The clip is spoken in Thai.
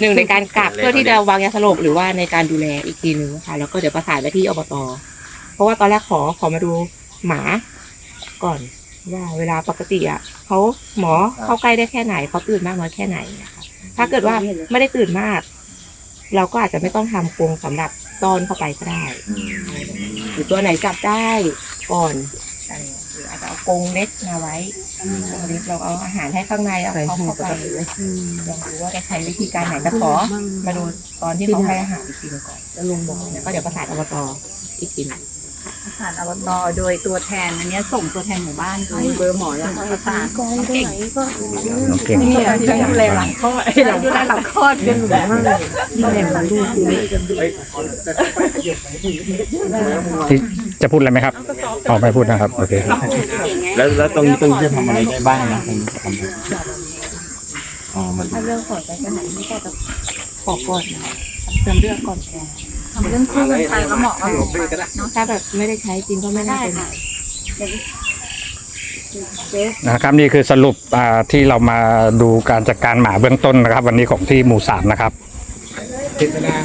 หนึ่งในการกักเพื่อที่จะวางยาสลบหรือว่าในการดูแลอีกทีหนึ่งค่ะ แล้วก็เดี๋ยวประสานไปที่อบตเพราะว่าตอนแรกขอขอมาดูหมาก่อนว่าเวลาปกติอะเขาหมอเข้าใกล้ได้แค่ไหนเขาตื่นมากน้อยแค่ไหนนะคะถ้าเกิดว่าไม่ได้ตื่นมาก เราก็อาจจะไม่ต้องทำกรงสำหรับต้อนเข้าไปก็ได้หรือตัวไหนจับได้ก่อน อะไรอย่างเงี้ยหรืออาจจะเอากรงเล็กมาไว้กรงเล็กเราเอาอาหารให้ข้างในเอาเขาเข้าไปลองดูว่าแกใช้วิธีการไหนจะขอมาดูตอนที่เขาให้อาหารอีกทีหนึงก่อนแล้วลุงบอกแล้วก็เดี๋ยวประสานอบตอีกทีหนึงผ่านอบตโดยตัวแทนอันเนี้ยส่งตัวแทนหมู่บ้านไปเบอร์หมอแล้วประสานกองตรงไหนก็เก่งนี่ที่ดูแลหลังคลอดหลังดูแลหลังคลอดกันอยู่แล้วนี่แหละมาลูกดูนี่ที่จะพูดอะไรไหมครับออกไม่พูดนะครับโอเค แล้วแล้วตรงนี้ตรงนี้จะทำอะไรได้บ้างนะตรงนี้จะทำอะไรอ๋อมันถ้าเรื่องของการสถานที่ก็จะขอก่อนนะคะเติมเลือดก่อนแกทำเรื่องคู่กันไปก็เหมาะกับหมอถ้าแบบไม่ได้ใช้จริงก็ไม่น่าเป็นนะครับนี่คือสรุปอ่าที่เรามาดูการจัดการหมาเบื้องต้นนะครับ วันนี้ของที่หมู่สามนะครับพิจารณา